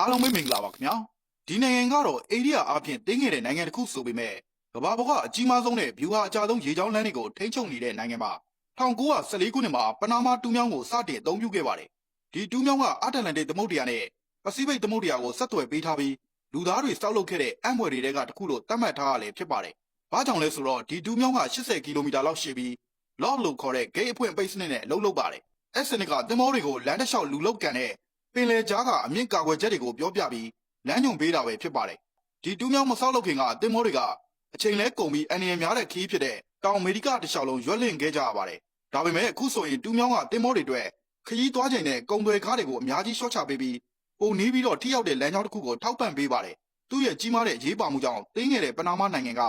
အားလုံးပဲမင်္ဂလာပါခင်ဗျာဒီနိုင်ငံကတော့အိန္ဒိယအပြင်တင်းငယ်တဲ့နိုင်ငံတစ်ခုဆိုပေမဲ့ကမ္ဘာပေါ်ကအကြီးမားဆုံးနဲ့ဗျူဟာအကြဆုံးရေကြောင်းလမ်းတွေကိုထိန်းချုပ်နေတဲ့နိုင်ငံပါ1914ခုနှစ်မှာပနာမာတူးမြောင်းကိုစတင်အသုံးပြုခဲ့ပါတယ်ဒီတူးမြောင်းကအတ္တလန္တိတ်သမုဒ္ဒရာနဲ့ပစိဖိတ်သမုဒ္ဒရာကိုဆက်သွယ်ပေးထားပြီးလူသားတွေစောက်လုပ်ခဲ့တဲ့အံ့ဖွယ်တွေကတစ်ခုလို့သတ်မှတ်ထားရလေဖြစ်ပါတယ်ဘာကြောင့်လဲဆိုတော့ဒီတူးမြောင်းက80ကီလိုမီတာလောက်ရှည်ပြီး lock လို့ခေါ်တဲ့ gate အဖွင့်ပိတ်စနစ်နဲ့အလုပ်လုပ်ပါတယ်အဲ့စနစ်ကတင်မောတွေကိုလမ်းတစ်လျှောက်လူလောက်ကန်တဲ့ ပင်လယ်ကြားကအမြင့်ကာကွယ်ချက်တွေကိုပြောပြပြီးလမ်းညွန်ပေးတာပဲဖြစ်ပါတယ်။ဒီတူးမြောင်းမဆောက်လုပ်ခင်ကတင်မောတွေကအချိန်လဲကုန်ပြီးအနေရများတဲ့ခီးဖြစ်တဲ့တောင်အမေရိကတစ်လျှောက်လုံးရွက်လင့်ခဲ့ကြရပါတယ်။ဒါပေမဲ့အခုဆိုရင်တူးမြောင်းကတင်မောတွေအတွက်ခရီးသွားချိန်နဲ့ကုန်သွယ်ကားတွေကိုအများကြီးရှော့ချပေးပြီးပုံနီးပြီးတော့ထိရောက်တဲ့လမ်းကြောင်းတစ်ခုကိုထောက်ပံ့ပေးပါတယ်။သူ့ရဲ့ကြီးမားတဲ့ရေးပါမှုကြောင့်တင်းငယ်တဲ့ပနာမနိုင်ငံက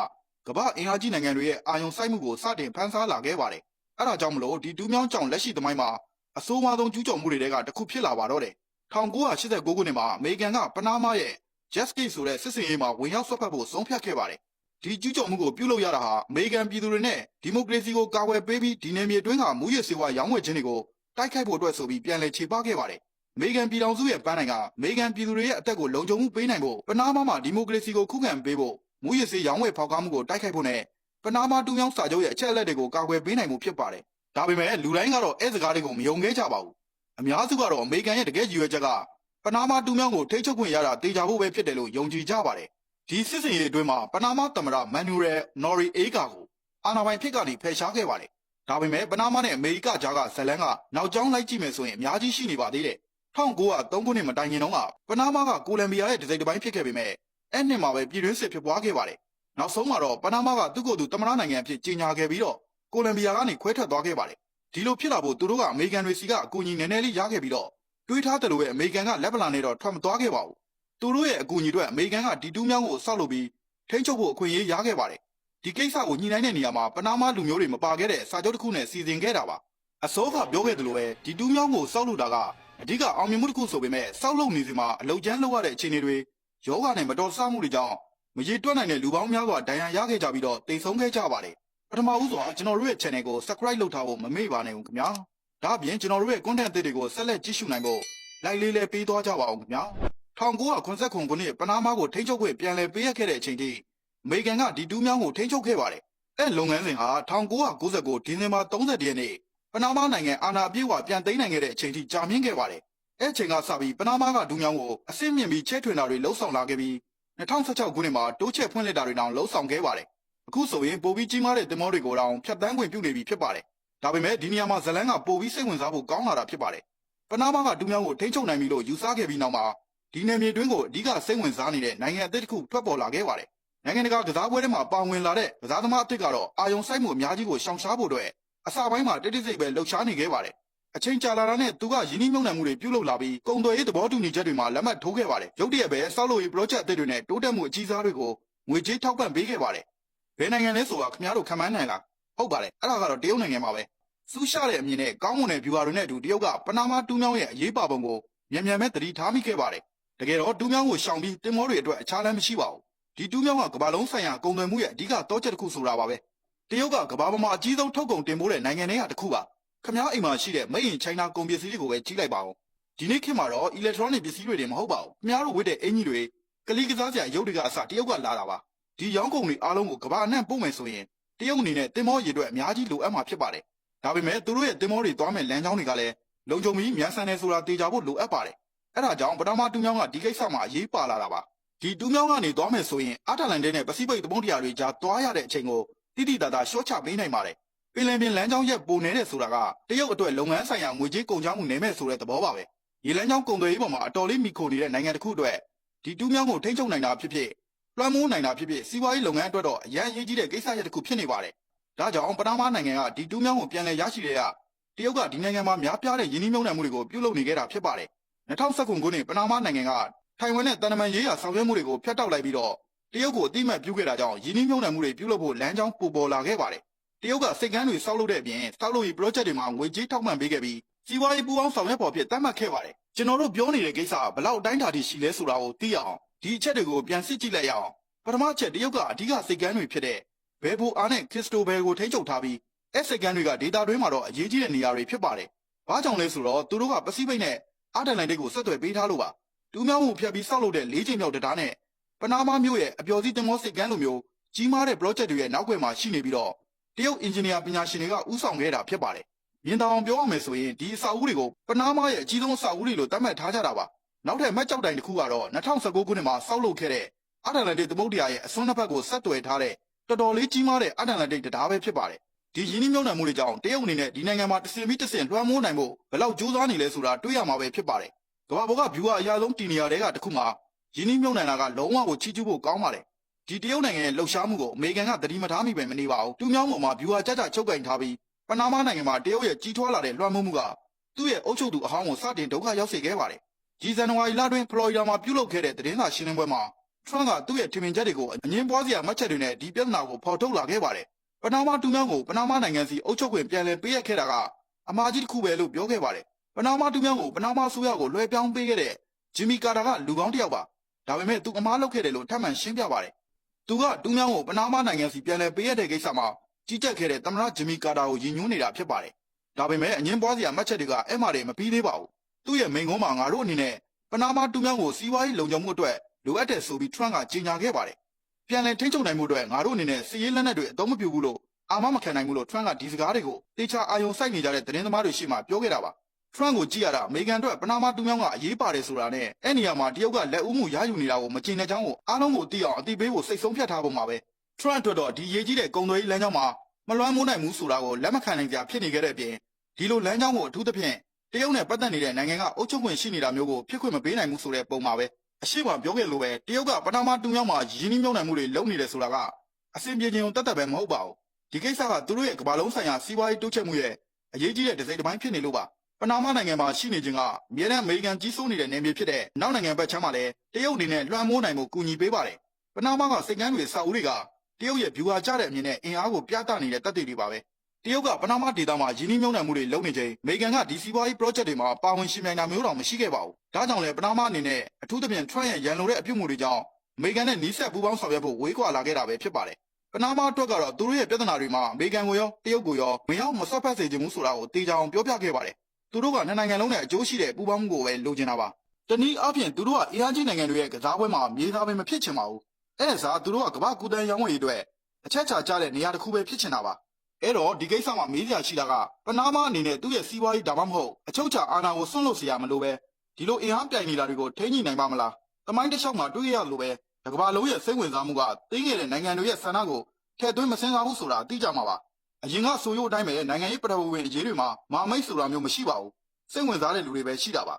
ကမ္ဘာအင်အားကြီးနိုင်ငံတွေရဲ့အာရုံစိုက်မှုကိုစတင်ဖန်ဆားလာခဲ့ပါတယ်။အဲဒါကြောင့်မလို့ဒီတူးမြောင်းကြောင့်လက်ရှိသမိုင်းမှာအဆိုးဝါးဆုံးကျူးကျော်မှုတွေကတစ်ခုဖြစ်လာပါတော့တယ်။ 1989ခုနှစ်မှာအမေရိကန်ကပနားမားရဲ့ Jetscape ဆိုတဲ့စစ်စင်ရေးမှာဝင်ရောက်ဆွတ်ဖက်ဖို့ဆုံးဖြတ်ခဲ့ပါတယ်။ဒီကျူးကျော်မှုကိုပြုလုပ်ရတာဟာအမေရိကန်ပြည်သူတွေနဲ့ဒီမိုကရေစီကိုကာကွယ်ပေးပြီးဒီနယ်မြေတွင်းကမူရစ်စေဝါရောင်းဝယ်ခြင်းတွေကိုတိုက်ခိုက်ဖို့အတွက်ဆိုပြီးပြန်လည်ခြေပခဲ့ပါတယ်။အမေရိကန်ပြည်ထောင်စုရဲ့ပန်းတိုင်ကအမေရိကန်ပြည်သူတွေရဲ့အသက်ကိုလုံခြုံမှုပေးနိုင်ဖို့ပနားမားမှာဒီမိုကရေစီကိုခုခံပေးဖို့မူရစ်စေရောင်းဝယ်ဖောက်ကားမှုကိုတိုက်ခိုက်ဖို့နဲ့ပနားမားတူးမြောင်းစာချုပ်ရဲ့အချက်အလက်တွေကိုကာကွယ်ပေးနိုင်မှုဖြစ်ပါတယ်။ဒါပေမဲ့လူတိုင်းကတော့အဲစကားတွေကိုမယုံခဲ့ကြပါဘူး။ အများစုကတော့အမေရိကန်ရဲ့တကယ်ရည်ရွယ်ချက်ကပနာမာတူးမြောင်းကိုထိတ်ချုပ်ခွင့်ရတာတေချာဖို့ပဲဖြစ်တယ်လို့ယုံကြည်ကြပါတယ်။ဒီစစ်စင်ရေးအတွင်းမှာပနာမာသမ္မတမန်နူရယ်နော်ရီအေဂါကိုအာဏာပိုင်ဖြစ်ကနေဖယ်ရှားခဲ့ပါတယ်။ဒါပေမဲ့ပနာမာနဲ့အမေရိကကြားကဇလန်းကနောက်ကျောင်းလိုက်ကြည့်မယ်ဆိုရင်အများကြီးရှိနေပါသေးတယ်။1903ခုနှစ်မတိုင်ခင်တုန်းကပနာမာကကိုလံဘီယာရဲ့ဒစိတ်တစ်ပိုင်းဖြစ်ခဲ့ပေမဲ့အဲ့နှစ်မှာပဲပြည်တွင်းစစ်ဖြစ်ပွားခဲ့ပါတယ်။နောက်ဆုံးမှာတော့ပနာမာကသူ့ကိုယ်သူသမ္မတနိုင်ငံအဖြစ်ကြီးညာခဲ့ပြီးတော့ကိုလံဘီယာကနေခွဲထွက်သွားခဲ့ပါတယ်။ ဒီလိုဖြစ်လာဖို့သူတို့ကအမေရိကန်တွေစီကအကူအညီနည်းနည်းလေးရခဲ့ပြီးတော့တွေးထားတယ်လို့ပဲအမေရိကန်ကလက်ပလာနဲ့တော့ထွက်မသွားခဲ့ပါဘူး။သူတို့ရဲ့အကူအညီတွေအမေရိကန်ကဒီတူးမြောင်းကိုဆောက်လုပ်ပြီးထိန်းချုပ်ဖို့အခွင့်အရေးရခဲ့ပါတယ်။ဒီကိစ္စကိုညှိနှိုင်းတဲ့နေရာမှာပနားမားလူမျိုးတွေမပါခဲ့တဲ့စာချုပ်တစ်ခုနဲ့စီစဉ်ခဲ့တာပါ။အစိုးရပြောခဲ့သလိုပဲဒီတူးမြောင်းကိုဆောက်လုပ်တာကအဓိကအောင်မြင်မှုတစ်ခုဆိုပေမဲ့ဆောက်လုပ်နေစဉ်မှာအလုံကျန်းလုပ်ရတဲ့အခြေအနေတွေယောဂနဲ့မတော်ဆမှုတွေကြောင့်မရေတွက်နိုင်တဲ့လူပေါင်းများစွာဒဏ်ရာရခဲ့ကြပြီးတော့တိတ်ဆုံးခဲ့ကြပါတယ်။ ပထမဦးစွာကျွန်တော်တို့ရဲ့ channel ကို subscribe လုပ်ထားဖို့မမေ့ပါနဲ့ဦးခင်ဗျာ။ဒါ့အပြင်ကျွန်တော်တို့ရဲ့ content အသစ်တွေကိုဆက်လက်ကြည့်ရှုနိုင်ဖို့ like လေးလည်းပေးသွားကြပါအောင်ခင်ဗျာ1989ခုနှစ်ပနားမားကိုထိန်းချုပ်ခွင့်ပြန်လည်ပေးရခဲ့တဲ့အချိန်ထိအမေရိကန်ကဒီတူးမြောင်းကိုထိန်းချုပ်ခဲ့ပါတယ်။အဲလုပ်ငန်းစဉ်ဟာ1999ဒီဇင်ဘာ30ရက်နေ့ပနားမားနိုင်ငံအာဏာပြည့်ဝပြန်သိမ်းနိုင်ခဲ့တဲ့အချိန်ထိကြာမြင့်ခဲ့ပါတယ်။အဲချိန်ကစပြီးပနားမားကဒူးမြောင်းကိုအဆင့်မြင့်ပြီးချဲ့ထွင်တာတွေလှုပ်ဆောင်လာခဲ့ပြီး2016ခုနှစ်မှာတိုးချဲ့ဖွင့်လှစ်တာတွေတောင်လှုပ်ဆောင်ခဲ့ပါတယ်။ အခုဆိုရင်ပိုပြီးကြီးမားတဲ့တင်မောတွေကိုတောင်ဖြတ်တန်းခွင့်ပြုနေပြီဖြစ်ပါတယ်။ဒါပေမဲ့ဒီနေရာမှာဇလန်းကပိုပြီးစိတ်ဝင်စားဖို့ကောင်းလာတာဖြစ်ပါတယ်။ပနားမားကဒူးမြောင်းကိုထိန်းချုပ်နိုင်ပြီလို့ယူဆခဲ့ပြီးနောက်မှာဒီနယ်မြေတွင်းကိုအဓိကစိတ်ဝင်စားနေတဲ့နိုင်ငံအသစ်တစ်ခုထွက်ပေါ်လာခဲ့ပါတယ်။နိုင်ငံတကာကစားပွဲတွေမှာပါဝင်လာတဲ့ကစားသမားအသစ်ကတော့အာယုံစိုက်မှုအများကြီးကိုရှောင်ရှားဖို့အတွက်အစပိုင်းမှာတိတိစိတ်ပဲလှုပ်ရှားနေခဲ့ပါတယ်။အချိန်ကြာလာတာနဲ့သူကယင်းနှိမ့်နှံမှုတွေပြုလုပ်လာပြီးကုံသွယ်ရေးသဘောတူညီချက်တွေမှာလက်မှတ်ထိုးခဲ့ပါတယ်။ရုတ်တရက်ပဲဆောက်လုပ်ရေး project အသစ်တွေနဲ့တိုးတက်မှုအကြီးစားတွေကိုငွေကြေးထောက်ပံ့ပေးခဲ့ပါတယ်။ ဘယ်နိုင်ငံလဲဆိုတာခင်ဗျားတို့ခံမှန်းနိုင်လား။ဟုတ်ပါတယ်။အဲ့ဒါကတော့တရုတ်နိုင်ငံမှာပဲ။စူးရှတဲ့အမြင်နဲ့ကောင်းမွန်တဲ့ viewer တွေနဲ့အတူတရုတ်ကပနာမာတူးမြောင်းရဲ့အရေးပါပုံကိုမြန်မြန်ပဲသတိထားမိခဲ့ပါတယ်။တကယ်တော့တူးမြောင်းကိုရှောင်ပြီးတင်မောတွေအတွက်အခြားလမ်းမရှိပါဘူး။ဒီတူးမြောင်းကကမ္ဘာလုံးဆိုင်ရာကုန်သွယ်မှုရဲ့အဓိကတော့ချက်တစ်ခုဆိုတာပါပဲ။တရုတ်ကကမ္ဘာပေါ်မှာအကြီးဆုံးထုတ်ကုန်တင်ပို့တဲ့နိုင်ငံတွေကတစ်ခုပါ။ခင်ဗျားအိမ်မှာရှိတဲ့ Made in China ကုန်ပစ္စည်းတွေကိုပဲကြီးလိုက်ပါဦး။ဒီနေ့ခေတ်မှာတော့ electronic ပစ္စည်းတွေတင်မဟုတ်ပါဘူး။ခင်ဗျားတို့ဝတ်တဲ့အင်ကြီးတွေကလေးကစားစရာရုပ်တွေကအစတရုတ်ကလာတာပါ။ ဒီရောင်းကုန်တွေအားလုံးကိုကမ္ဘာအနှံ့ပို့မယ်ဆိုရင်တရုတ်အနေနဲ့တင်မောရည်အတွက်အများကြီးလိုအပ်မှာဖြစ်ပါတယ်။ဒါပေမဲ့သူတို့ရဲ့တင်မောတွေသွားမဲ့လမ်းကြောင်းတွေကလည်းလုံခြုံပြီးမြန်ဆန်တယ်ဆိုတာတေချာဖို့လိုအပ်ပါတယ်။အဲဒါကြောင့်ပထမတူးမြောင်းကဒီကိစ္စမှာအရေးပါလာတာပါ။ဒီတူးမြောင်းကနေသွားမယ်ဆိုရင်အာတလန်တဲနဲ့ပစိဖိတ်သမုဒ္ဒရာတွေကြားသွားရတဲ့အချိန်ကိုတိတိတသာရှော့ချပေးနိုင်ပါတယ်။ပင်လယ်ပြင်လမ်းကြောင်းရဲ့ပုံနေတဲ့ဆိုတာကတရုတ်အတွက်လုပ်ငန်းဆိုင်ရာငွေကြေးကုန်ကျမှုနေမဲ့ဆိုတဲ့သဘောပါပဲ။ရေလမ်းကြောင်းကုန်သွယ်ရေးပေါ်မှာအတော်လေးမိခိုနေတဲ့နိုင်ငံတစ်ခုအတွက်ဒီတူးမြောင်းကိုထိန်းချုပ်နိုင်တာဖြစ်ဖြစ် လွှမ်းမိုးနိုင်တာဖြစ်ဖြစ်စီးပွားရေးလုပ်ငန်းအတွက်တော့အရန်အရေးကြီးတဲ့ကိစ္စရပ်တစ်ခုဖြစ်နေပါတယ်။ဒါကြောင့်ပထမနိုင်ငံကဒီတူးမြောင်းကိုပြန်လည်ရရှိတဲ့ကတရုတ်ကဒီနိုင်ငံမှာများပြားတဲ့ယင်းနှိမ့်နှံမှုတွေကိုပြုလုပ်နေခဲ့တာဖြစ်ပါတယ်။2019ခုနှစ်ပနာမနိုင်ငံကထိုင်ဝမ်နဲ့တန်တမန်ရေးရာဆောင်ရွက်မှုတွေကိုဖျက်တောက်လိုက်ပြီးတော့တရုတ်ကိုအတိအမှတ်ပြုခဲ့တာကြောင့်ယင်းနှိမ့်နှံမှုတွေပြုလုပ်ဖို့လမ်းကြောင်းပိုပေါ်လာခဲ့ပါတယ်။တရုတ်ကစိတ်ကမ်းတွေစောက်လုပ်တဲ့အပြင်စောက်လုပ်ရေး project တွေမှာငွေကြေးထောက်ပံ့ပေးခဲ့ပြီးစီးပွားရေးပူးပေါင်းဆောင်ရွက်ဖို့ဖြစ်သတ်မှတ်ခဲ့ပါတယ်။ကျွန်တော်တို့ပြောနေတဲ့ကိစ္စကဘလောက်အတိုင်းအတာထိရှိလဲဆိုတာကိုသိရအောင် ဒီအချက်တွေကိုပြန်စစ်ကြည့်လိုက်ရအောင်ပထမချက်တရုတ်ကအဓိကစိတ်ကမ်းတွေဖြစ်တဲ့ဘယ်ဘူအားနဲ့ခရစ်စတိုဘယ်ကိုထိန်းချုပ်ထားပြီးအဲစိတ်ကမ်းတွေကဒေတာတွင်းမှာတော့အရေးကြီးတဲ့နေရာတွေဖြစ်ပါတယ်။ဘာကြောင့်လဲဆိုတော့သူတို့ကပစိဖိတ်နဲ့အာတလန်တိတ်ကိုဆက်သွယ်ပေးထားလို့ပါ။တူတူးမြောင်းမှုဖျက်ပြီးဆောက်လုပ်တဲ့လေးချိန်မြောက်တရားနဲ့ပနားမားမြို့ရဲ့အပျော်စီးတင်မောစစ်ကမ်းလိုမျိုးကြီးမားတဲ့ project တွေရဲ့နောက်ွယ်မှာရှိနေပြီးတော့တရုတ် engineer ပညာရှင်တွေကဥဆောင်ခဲ့တာဖြစ်ပါတယ်။မြင်တောင်ပြောရမယ်ဆိုရင်ဒီအဆောက်အဦတွေကိုပနားမားရဲ့အကြီးဆုံးအဆောက်အဦတွေလို့သတ်မှတ်ထားကြတာပါ။ နောက်ထပ်မတ်ကြောက်တိုင်တစ်ခုကတော့2019ခုနှစ်မှာဆောက်လုပ်ခဲ့တဲ့အတ္တလန္တိတ်သမုဒ္ဒရာရဲ့အစွန်းတစ်ဖက်ကိုဆက်သွယ်ထားတဲ့တော်တော်လေးကြီးမားတဲ့အတ္တလန္တိတ်တရားပဲဖြစ်ပါတယ်။ဒီရင်းနှီးမြှုပ်နှံမှုတွေကြောင့်တရုတ်အနေနဲ့ဒီနိုင်ငံမှာတစ်စင်ပြီးတစ်စင်လွှမ်းမိုးနိုင်ဖို့ဘယ်လောက်ကြိုးစားနေလဲဆိုတာတွေးရမှာပဲဖြစ်ပါတယ်။ကမ္ဘာပေါ်က view အရာဆုံးတည်နေရာတွေကတစ်ခုမှာရင်းနှီးမြှုပ်နှံတာကလုံးဝကိုချီးကျူးဖို့ကောင်းပါတယ်။ဒီတရုတ်နိုင်ငံရဲ့လှုပ်ရှားမှုကိုအမေရိကန်ကသတိမထားမိပဲမနေပါဘူး။တူးမြောင်းပေါ်မှာ view ကြကြချုပ်ကင်ထားပြီးပနားမားနိုင်ငံမှာတရုတ်ရဲ့ကြီးထွားလာတဲ့လွှမ်းမိုးမှုကသူ့ရဲ့အုပ်ချုပ်သူအဟောင်းကိုစတင်ဒုက္ခရောက်စေခဲ့ပါတယ်။ ဒီဇန်နဝါရီလတွင်ဖလော်ရီဒါမှာပြုလုပ်ခဲ့တဲ့သတင်းစာရှင်းလင်းပွဲမှာထရန့်ကသူ့ရဲ့ထင်မြင်ချက်တွေကိုအငင်းပွားစရာမှတ်ချက်တွေနဲ့ဒီပြဿနာကိုဖော်ထုတ်လာခဲ့ပါတယ်။ပနားမားတူးမြောင်းကိုပနားမားနိုင်ငံစီအုပ်ချုပ်ခွင့်ပြန်လည်ပေးအပ်ခဲ့တာကအမှားကြီးတစ်ခုပဲလို့ပြောခဲ့ပါတယ်။ပနားမားတူးမြောင်းကိုပနားမားဆိုရကိုလွှဲပြောင်းပေးခဲ့တဲ့ဂျင်မီကာတာကလူကောင်းတစ်ယောက်ပါ။ဒါပေမဲ့သူအမှားလုပ်ခဲ့တယ်လို့ထပ်မံရှင်းပြပါတယ်။သူကတူးမြောင်းကိုပနားမားနိုင်ငံစီပြန်လည်ပေးအပ်တဲ့ကိစ္စမှာကြီးကြပ်ခဲ့တဲ့သမ္မတဂျင်မီကာတာကိုယဉ်ညွှန်းနေတာဖြစ်ပါတယ်။ဒါပေမဲ့အငင်းပွားစရာမှတ်ချက်တွေကအဲ့မှာတွေမပြီးသေးပါဘူး။ သူ့ရဲ့မိန်ကုန်းမှာငါတို့အနေနဲ့ပနားမားတူးမြောင်းကိုစီးပွားရေးလုံခြုံမှုအတွက်လိုအပ်တဲ့ဆိုပြီးထရန့်ကကြေညာခဲ့ပါတယ်။ပြန်လည်ထိန်းချုပ်နိုင်မှုအတွက်ငါတို့အနေနဲ့စီးရေးလက်နက်တွေအသုံးမပြုဘူးလို့အာမမခံနိုင်ဘူးလို့ထရန့်ကဒီစကားတွေကိုတေချာအာယုံစိုက်နေကြတဲ့သတင်းသမားတွေရှေ့မှာပြောခဲ့တာပါ။ထရန့်ကိုကြည့်ရတာအမေရိကန်အတွက်ပနားမားတူးမြောင်းကအရေးပါတယ်ဆိုတာနဲ့အဲ့နေရာမှာတရုတ်ကလက်ဦးမှုရယူနေတာကိုမကျေနပ်ကြောင်းကိုအားလုံးကိုသိအောင်အသိပေးဖို့စိတ်ဆုံးဖြတ်ထားပုံပါပဲ။ Trump အတွက်တော့ဒီရေးကြီးတဲ့ကုံသွေးလမ်းကြောင်းမှာမလွှမ်းမိုးနိုင်ဘူးဆိုတာကိုလက်မခံနိုင်ကြဖြစ်နေခဲ့တဲ့အပြင်ဒီလိုလမ်းကြောင်းကိုအထူးသဖြင့် တရုတ်နဲ့ပတ်သက်နေတဲ့နိုင်ငံကအုပ်ချုပ်ခွင့်ရှိနေတာမျိုးကိုဖြစ်ခွင့်မပေးနိုင်ဘူးဆိုတဲ့ပုံပါပဲအရှိမပြောခဲ့လို့ပဲတရုတ်ကပနာမတူမြောင်းမှာရင်းနှီးမြှုပ်နှံမှုတွေလုပ်နေတယ်ဆိုတာကအစဉ်ပြေခြင်းုံတတ်တတ်ပဲမဟုတ်ပါဘူးဒီကိစ္စကသူတို့ရဲ့ကမ္ဘာလုံးဆိုင်ရာစီးပွားရေးတိုးချဲ့မှုရဲ့အရေးကြီးတဲ့ဒစိမ့်တစ်ပိုင်းဖြစ်နေလို့ပါပနာမနိုင်ငံမှာရှိနေခြင်းကအမြဲတမ်းအမေရိကန်ကြီးစိုးနေတဲ့နယ်မြေဖြစ်တဲ့နောက်နိုင်ငံဘက်ခြမ်းမှာလည်းတရုတ်အနေနဲ့လွှမ်းမိုးနိုင်မှုကူညီပေးပါတယ်ပနာမကစိတ်ကမ်းတွေစာအုပ်တွေကတရုတ်ရဲ့ view ကြတဲ့အမြင်နဲ့အင်အားကိုပြသနေတဲ့တပ်တွေတွေပါပဲ တရုတ်ကပနာမဒေသမှာယင်းနှီးမြှုပ်နှံမှုတွေလုပ်နေချိန်အမေရိကန်ကဒီစီးပွားရေး project တွေမှာပါဝင်ရှင်ပြိုင်တာမျိုးတောင်မရှိခဲ့ပါဘူးဒါကြောင့်လည်းပနာမအနေနဲ့အထူးသဖြင့် Trump ရဲ့ရန်လိုတဲ့အပြုတ်မှုတွေကြောင့်အမေရိကန်နဲ့နီးစပ်ပူးပေါင်းဆောင်ရွက်ဖို့ဝေးကွာလာခဲ့တာပဲဖြစ်ပါတယ်ပနာမအတွက်ကတော့သူတို့ရဲ့ပြဿနာတွေမှာအမေရိကန်ကိုရောတရုတ်ကိုရောမရောက်မဆွတ်ဖက်စေချင်ဘူးဆိုတာကိုတေချာအောင်ပြောပြခဲ့ပါတယ်သူတို့ကနှစ်နိုင်ငံလုံးနဲ့အကျိုးရှိတဲ့ပူးပေါင်းမှုကိုပဲလိုချင်တာပါတနည်းအားဖြင့်သူတို့ကအင်အားကြီးနိုင်ငံတွေရဲ့ကစားပွဲမှာမြေသားပဲမဖြစ်ချင်ပါဘူးအဲ့ဒါစားသူတို့ကကမ္ဘာကူတန်းရောင်းဝယ်ရေးအတွက်အချက်ချာကြတဲ့နေရာတစ်ခုပဲဖြစ်ချင်တာပါ အဲ့တော့ဒီကိစ္စမှာမေးစရာရှိတာကပနားမအနေနဲ့သူ့ရဲ့စီးပွားရေးဒါမှမဟုတ်အချုပ်ချာအာဏာကိုဆွန့်လွတ်စရာမလိုပဲဒီလိုအင်အားပြိုင်နေတာတွေကိုထိန်းညှိနိုင်ပါမလားတမိုင်းတစ်လျှောက်မှာတွေ့ရလို့ပဲကမ္ဘာလုံးရဲ့စိတ်ဝင်စားမှုကတင်းငယ်တဲ့နိုင်ငံတွေရဲ့ဆန္ဒကိုထည့်သွင်းမစင်စားဘူးဆိုတာသိကြမှာပါအရင်ကဆိုရိုးအတိုင်းပဲနိုင်ငံရေးပထဝီဝင်အရေးတွေမှာမအမိတ်ဆိုတာမျိုးမရှိပါဘူးစိတ်ဝင်စားတဲ့လူတွေပဲရှိတာပါ